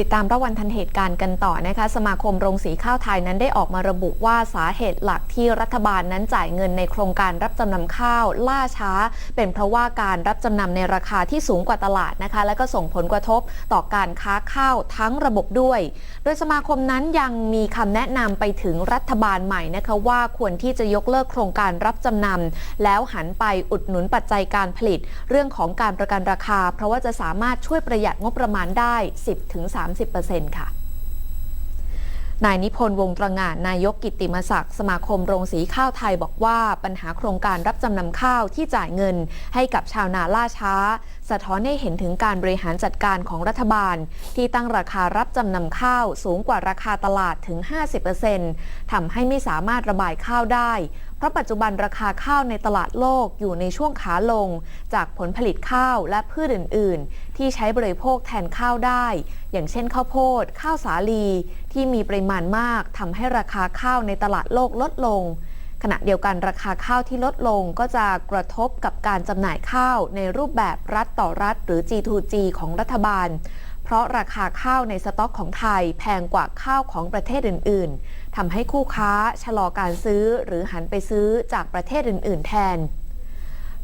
ติดตามระวันทันเหตุการณ์กันต่อนะคะ สมาคมโรงสีข้าวไทยนั้นได้ออกมาระบุว่าสาเหตุหลักที่รัฐบาลนั้นจ่ายเงินในโครงการรับจำนำข้าวล่าช้า เป็นเพราะว่าการรับจำนำในราคาที่สูงกว่าตลาดนะคะ และก็ส่งผลกระทบต่อการค้าข้าวทั้งระบบด้วย โดยสมาคมนั้นยังมีคำแนะนำไปถึงรัฐบาลใหม่นะคะว่าควรที่จะยกเลิกโครงการรับจำนำแล้วหันไปอุดหนุนปัจจัยการผลิต เรื่องของการประกันราคา เพราะว่าจะสามารถช่วยประหยัดงบประมาณได้ 10-30ค่ะนายนิพนธ์วงตรงานนายกกิติมศักดิ์สมาคมโรงสีข้าวไทยบอกว่าปัญหาโครงการรับจำนำข้าวที่จ่ายเงินให้กับชาวนาล่าช้า สะท้อนให้เห็นถึงการบริหารจัดการของรัฐบาล ที่ตั้งราคารับจำนำข้าวสูงกว่าราคาตลาดถึง 50%ทำให้ไม่สามารถระบายข้าวได้ เพราะปัจจุบันราคาข้าวในตลาดโลกอยู่ในช่วงขาลง จากผลผลิตข้าวและพืชอื่น ๆ ที่ใช้บริโภคแทนข้าวได้ อย่างเช่นข้าวโพด ข้าวสาลี ที่มีปริมาณมากทำให้ราคาข้าวในตลาดโลกลดลง ขณะเดียวกันราคาข้าวที่ลดลงก็จะกระทบกับการจำหน่ายข้าวในรูปแบบรัฐต่อรัฐ หรือ G2G ของรัฐบาล เพราะราคาข้าวในสต็อกของไทยแพงกว่าข้าวของประเทศอื่น ๆทำให้คู่ค้าชะลอการซื้อหรือหันไปซื้อจากประเทศอื่น ๆ แทน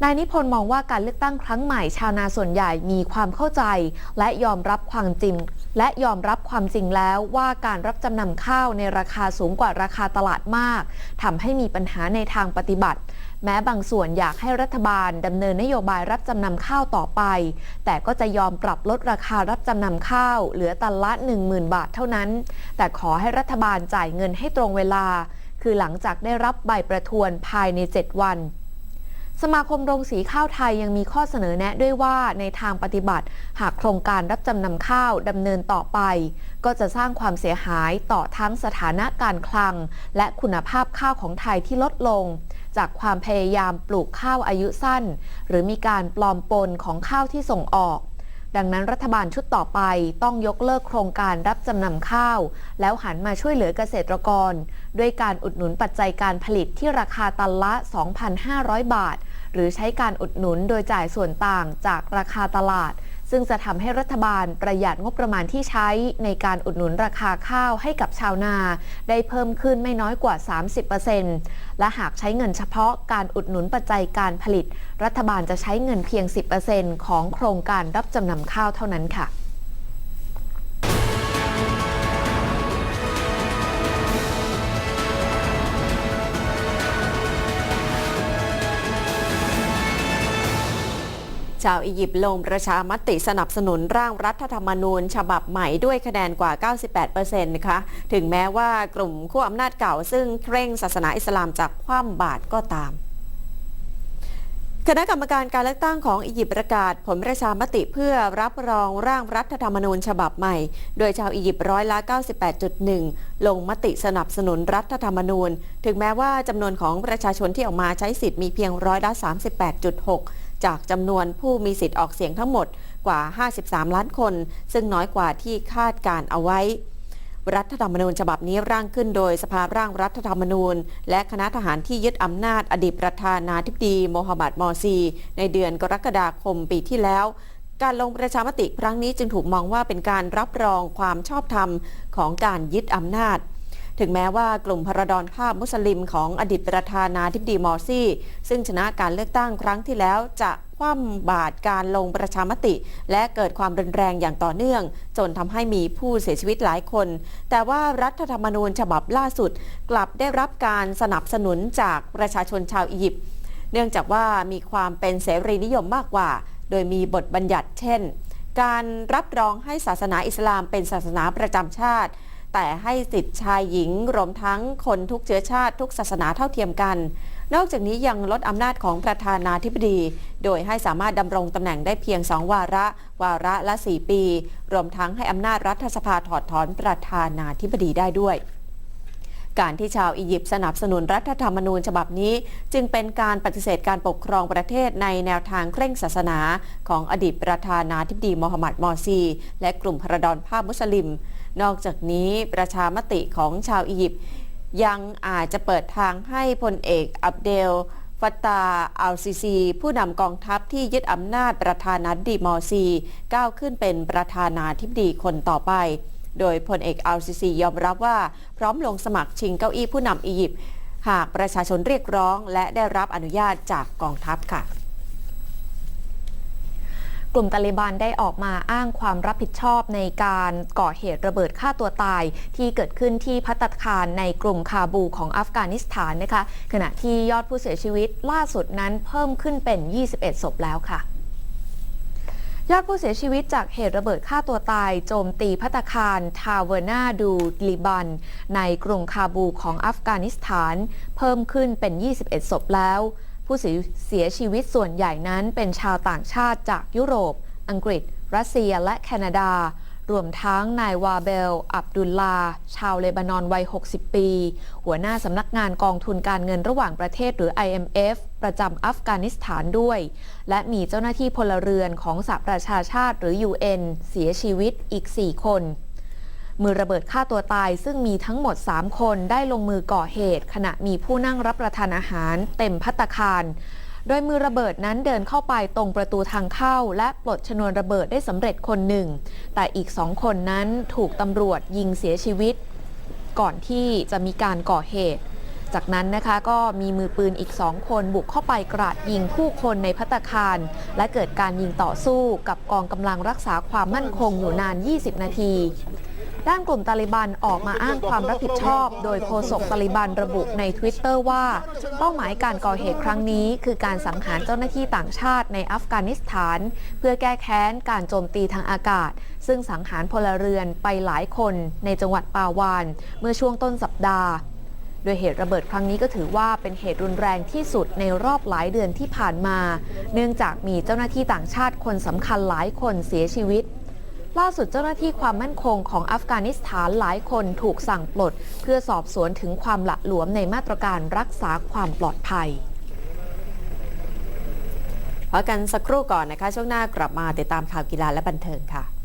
นายนิพนธ์มองว่าการเลือกตั้งครั้งใหม่ชาวนาส่วนใหญ่มีความเข้าใจ และยอมรับความจริง และยอมรับความจริงแล้วว่าการรับจำนำข้าวในราคาสูงกว่าราคาตลาดมากทำให้มีปัญหาในทางปฏิบัติ แม้บางส่วนอยากให้รัฐบาลดำเนินนโยบายรับจำนำข้าวต่อไป แต่ก็จะยอมปรับลดราคารับจำนำข้าว เหลือตันละ 10,000 บาทเท่านั้น แต่ขอให้รัฐบาลจ่ายเงินให้ตรงเวลา คือหลังจากได้รับใบประทวนภายใน 7 วัน สมาคมโรงสีข้าวไทยยังมีข้อเสนอแนะด้วยว่าในทางปฏิบัติ หากโครงการรับจำนำข้าวดำเนินต่อไป ก็จะสร้างความเสียหายต่อทั้งสถานะการคลัง และคุณภาพข้าวของไทยที่ลดลง จากความพยายามปลูกข้าวอายุสั้น หรือมีการปลอมปนของข้าวที่ส่งออก ดังนั้นรัฐบาลชุดต่อไปต้องยกเลิกโครงการรับจำนำข้าว แล้วหันมาช่วยเหลือเกษตรกร ด้วยการอุดหนุนปัจจัยการผลิตที่ราคาตันละ 2,500 บาท หรือใช้การอุดหนุนโดยจ่ายส่วนต่างจากราคาตลาด ซึ่งจะทำให้รัฐบาลประหยัดงบประมาณที่ใช้ในการอุดหนุนราคาข้าวให้กับชาวนา ได้เพิ่มขึ้นไม่น้อยกว่า 30%และหากใช้เงินเฉพาะการอุดหนุนปัจจัยการผลิต รัฐบาลจะใช้เงินเพียง 10%ของโครงการรับจำนำข้าวเท่านั้นค่ะ ชาวอียิปต์ลงประชามติสนับสนุนร่างรัฐธรรมนูญ ฉบับใหม่ด้วยคะแนนกว่า 98%นะคะถึงแม้ว่ากลุ่มขั้วอำนาจเก่าซึ่งเคร่งศาสนาอิสลามจากคว่ำบาตรก็ตาม คณะกรรมการการเลือกตั้งของอียิปต์ประกาศผลประชามติเพื่อรับรองร่างรัฐธรรมนูญฉบับใหม่ โดยชาวอียิปต์ร้อยละ 98.1 ลงมติสนับสนุนรัฐธรรมนูญ ถึงแม้ว่าจำนวนของประชาชนที่ออกมาใช้สิทธิ์มีเพียงร้อยละ 38.6 จากจำนวนผู้มีสิทธิ์ออกเสียงทั้งหมดกว่า 53 ล้านคน ซึ่งน้อยกว่าที่คาดการเอาไว้ รัฐธรรมนูญฉบับนี้ร่างขึ้นโดยสภาร่างรัฐธรรมนูญ และคณะทหารที่ยึดอำนาจอดีตประธานาธิบดีโมฮัมหมัดมอร์ซี ในเดือนกรกฎาคมปีที่แล้ว การลงประชามติครั้งนี้จึงถูกมองว่าเป็นการรับรองความชอบธรรมของการยึดอำนาจถึงแม้ว่ากลุ่มพรดรภาพมุสลิมของอดีตประธานาธิบดีมอร์ซี่ ซึ่งชนะการเลือกตั้งครั้งที่แล้วจะ คว่ำบาตรการลงประชามติ และเกิดความรุนแรงอย่างต่อเนื่อง จนทำให้มีผู้เสียชีวิตหลายคน แต่ว่ารัฐธรรมนูญฉบับล่าสุด กลับได้รับการสนับสนุนจากประชาชนชาวอียิปต์เนื่องจากว่ามีความเป็นเสรีนิยมมากกว่า โดยมีบทบัญญัติเช่น การรับรองให้ศาสนาอิสลามเป็นศาสนาประจำชาติ แต่ให้สิทธิชายหญิงรวมทั้งคนทุกเชื้อชาติทุกศาสนาเท่าเทียมกัน นอกจากนี้ยังลดอำนาจของประธานาธิบดี โดยให้สามารถดำรงตำแหน่งได้เพียง2วาระ วาระละ 4 ปี รวมทั้งให้อำนาจรัฐสภาถอดถอนประธานาธิบดีได้ด้วยการที่ชาวอียิปต์สนับสนุนรัฐธรรมนูญฉบับนี้ จึงเป็นการปฏิเสธการปกครองประเทศในแนวทางเคร่งศาสนา ของอดีตประธานาธิบดีโมฮัมหมัดมอซี และกลุ่มพระดอนภาพมุสลิม นอกจากนี้ประชามติของชาวอียิปต์ยังอาจจะเปิดทางให้พลเอกอับเดลฟัตตาอัลซิซี ผู้นำกองทัพที่ยึดอำนาจประธานาธิบดีมอซี ก้าวขึ้นเป็นประธานาธิบดีคนต่อไป โดยพลเอกอัลซิซียอมรับว่าพร้อมลงสมัครชิงเก้าอี้ผู้นำอียิปต์หากประชาชนเรียกร้องและได้รับอนุญาตจากกองทัพค่ะ กลุ่มตาลิบันได้ออกมาอ้างความรับผิดชอบในการก่อเหตุระเบิดฆ่าตัวตาย ที่เกิดขึ้นที่พัตตาคารในกรุงคาบูของอัฟกานิสถานนะคะขณะที่ยอดผู้เสียชีวิตล่าสุดนั้นเพิ่มขึ้นเป็น 21 ศพแล้วค่ะยอดผู้เสียชีวิตจากเหตุระเบิดฆ่าตัวตาย โจมตีพัตตาคารทาวเวอร์นาดูลิบัน ในกรุงคาบูของอัฟกานิสถาน เพิ่มขึ้นเป็น 21 ศพแล้ว ผู้เสียชีวิตส่วนใหญ่นั้นเป็นชาวต่างชาติจากยุโรป อังกฤษ รัสเซียและแคนาดา รวมทั้งนายวาเบล อับดุลลา ชาวเลบานอนวัย 60 ปี หัวหน้าสำนักงานกองทุนการเงินระหว่างประเทศหรือ IMF ประจำอัฟกานิสถานด้วย และมีเจ้าหน้าที่พลเรือนของสหประชาชาติหรือ UN เสียชีวิตอีก 4 คน มือระเบิดฆ่าตัวตายซึ่งมีทั้งหมด 3 คนได้ลงมือก่อเหตุ ขณะมีผู้นั่งรับประทานอาหารเต็มพัตคารโดยมือระเบิดนั้นเดินเข้าไปตรงประตูทางเข้า และปลดชนวนระเบิดได้สำเร็จคนหนึ่ง แต่อีกสองคนนั้นถูกตำรวจยิงเสียชีวิต ก่อนที่จะมีการก่อเหตุ จากนั้นนะคะก็มีมือปืนอีกสองคนบุกเข้าไปกราดยิงผู้คนในพัตคาร และเกิดการยิงต่อสู้กับกองกำลังรักษาความมั่นคงอยู่นาน 20 นาที ด้านกลุ่มตาลิบันออกมาอ้างความรับผิดชอบ โดยโฆษกตาลิบันระบุใน Twitter ว่า เป้าหมายการก่อเหตุครั้งนี้ คือการสังหารเจ้าหน้าที่ต่างชาติในอัฟกานิสถาน เพื่อแก้แค้นการโจมตีทางอากาศ ซึ่งสังหารพลเรือนไปหลายคนในจังหวัดปาวาน เมื่อช่วงต้นสัปดาห์โดยเหตุระเบิดครั้งนี้ก็ถือว่าเป็นเหตุรุนแรงที่สุดในรอบหลายเดือนที่ผ่านมา เนื่องจากมีเจ้าหน้าที่ต่างชาติคนสำคัญหลายคนเสียชีวิต ล่าสุดเจ้าหน้าที่ความมั่นคงของอัฟกานิสถานหลายคนถูกสั่งปลด เพื่อสอบสวนถึงความหละหลวมในมาตรการรักษาความปลอดภัยพักกันสักครู่ก่อนนะคะ ช่วงหน้ากลับมาติดตามข่าวกีฬาและบันเทิงค่ะ